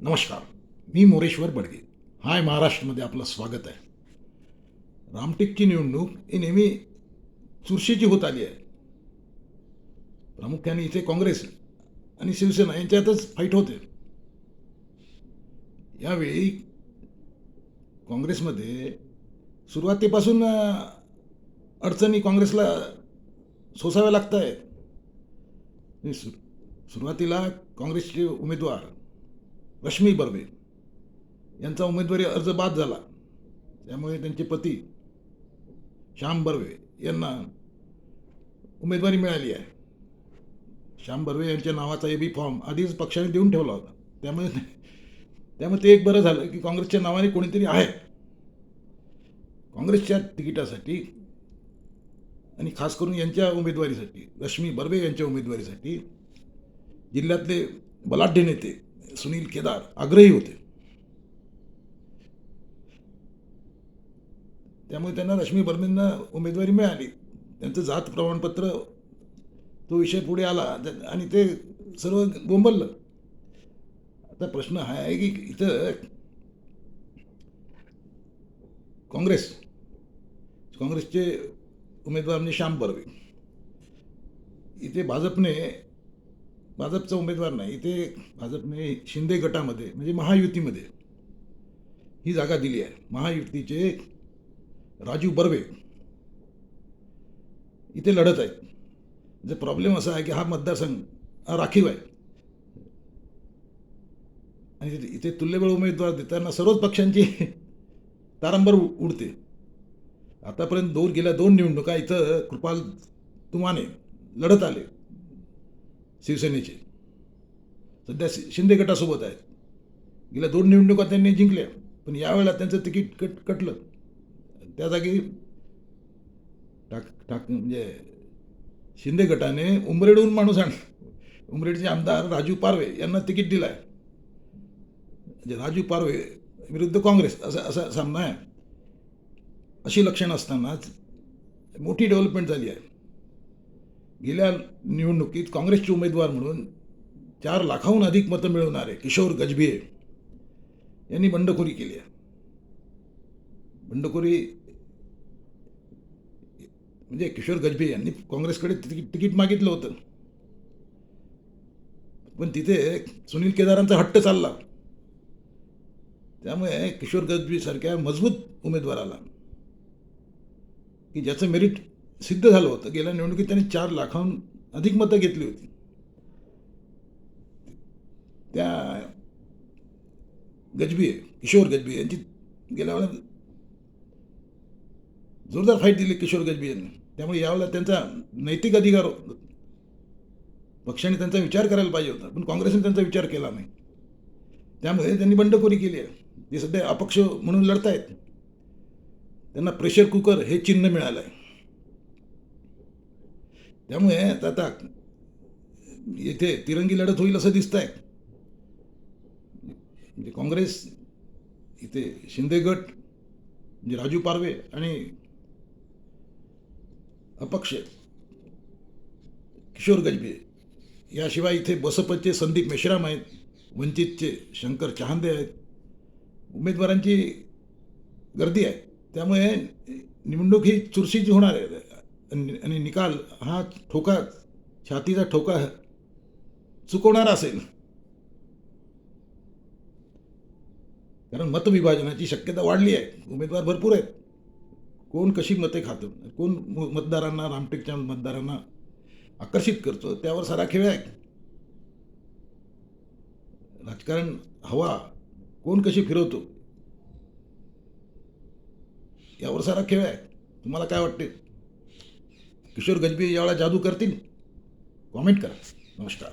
नमस्कार मी मोरेश्वर बडगे. हाय महाराष्ट्रमध्ये आपलं स्वागत आहे. रामटेकची निवडणूक ही नेहमी चुरशीची होत आली आहे. प्रामुख्याने इथे काँग्रेस आणि शिवसेना यांच्यातच फाईट होते. यावेळी काँग्रेसमध्ये सुरुवातीपासून अडचणी काँग्रेसला सोसाव्या लागत आहेत सुरुवातीला काँग्रेसचे उमेदवार रश्मी बर्वे. यांचा उमेदवारी अर्ज बाद झाला. त्यामुळे त्यांचे पती श्याम बर्वे यांना उमेदवारी मिळाली आहे. श्याम बर्वे यांच्या नावाचा ए बी फॉर्म आधीच पक्षाने देऊन ठेवला होता. त्यामुळे त्यामुळे ते एक बरं झालं की काँग्रेसच्या नावाने कोणीतरी आहे. काँग्रेसच्या तिकिटासाठी आणि खास करून यांच्या उमेदवारीसाठी रश्मी बर्वे यांच्या उमेदवारीसाठी जिल्ह्यातले बलाढ्य नेते सुनील केदार आग्रही होते. त्यामुळे त्यांना रश्मी बर्मेंना उमेदवारी मिळाली. त्यांचं जात प्रमाणपत्र तो विषय पुढे आला आणि ते सर्व बोंबललं. आता प्रश्न हा आहे की इथं काँग्रेस काँग्रेसचे उमेदवार म्हणजे श्याम बर्वे. इथे भाजपने भाजपचा उमेदवार नाही इथे भाजपने शिंदे गटामध्ये म्हणजे महायुतीमध्ये ही जागा दिली आहे. महायुतीचे राजू बर्वे इथे लढत आहेत जे प्रॉब्लेम असा आहे की हा मतदारसंघ हा राखीव आहे. आणि इथे- तुल्यबळ उमेदवार देताना सर्वच पक्षांची तारंबर उडते. आतापर्यंत दोन गेल्या दोन निवडणुका इथं कृपाल तुमाने लढत आले. शिवसेनेचे. सध्या शिंदे गटासोबत आहेत. गेल्या दोन निवडणुका त्यांनी जिंकल्या पण यावेळेला त्यांचं तिकीट कट कटलं. त्या जागी टाक टाक म्हणजे शिंदे गटाने उमरेडहून माणूस आण उमरेडचे आमदार राजू पारवे यांना तिकीट दिलं आहे म्हणजे राजू पारवे विरुद्ध काँग्रेस असा असा सामना आहे. अशी लक्षणं असतानाच मोठी डेव्हलपमेंट झाली आहे. गेल्या निवडणुकीत काँग्रेसचे उमेदवार म्हणून चार लाखाहून अधिक मतं मिळवणारे किशोर गजभिये यांनी बंडखोरी केली आहे. बंडखोरी म्हणजे किशोर गजभिये यांनी काँग्रेसकडे तिकीट तिकीट मागितलं होतं. पण तिथे सुनील केदारांचा हट्ट चालला. त्यामुळे किशोर गजबी सारख्या मजबूत उमेदवाराला की ज्याचं मेरिट सिद्ध झालं होतं. गेल्या निवडणुकीत त्यांनी चार लाखाहून अधिक मतं घेतली होती. त्या गजबी किशोर गजबी यांची गेल्या वेळेला जोरदार फाईट दिली किशोर गजबी यांनी. त्यामुळे यावेळेला त्यांचा नैतिक अधिकार होता. पक्षाने त्यांचा विचार करायला पाहिजे होता. पण काँग्रेसने त्यांचा विचार केला नाही. त्यामुळे त्यांनी बंडखोरी केली आहे. ते सध्या अपक्ष म्हणून लढतायत त्यांना प्रेशर कुकर हे चिन्ह मिळालं आहे त्यामुळे आता येथे तिरंगी लढत होईल असं दिसत आहे म्हणजे काँग्रेस इथे शिंदे गट म्हणजे राजू पारवे आणि अपक्ष किशोर गजबे याशिवाय इथे बसपचे संदीप मेश्राम आहेत वंचितचे शंकर चहांदे आहेत उमेदवारांची गर्दी आहे. त्यामुळे निवडणूक ही चुरशीची होणार आहे. आणि निकाल हा ठोका छातीचा ठोका चुकवणारा असेल. कारण मतविभाजनाची शक्यता वाढली आहे. उमेदवार भरपूर आहेत. कोण कशी मते खातो? कोण मतदारांना रामटेकच्या मतदारांना आकर्षित करतो? त्यावर सारा खेळ आहे. राजकारण हवा. कोण कशी फिरवतो? यावर सारा खेळ आहे. तुम्हाला काय वाटते? किशोर गजबी यावेळा जादू करतील? कॉमेंट करा. नमस्कार.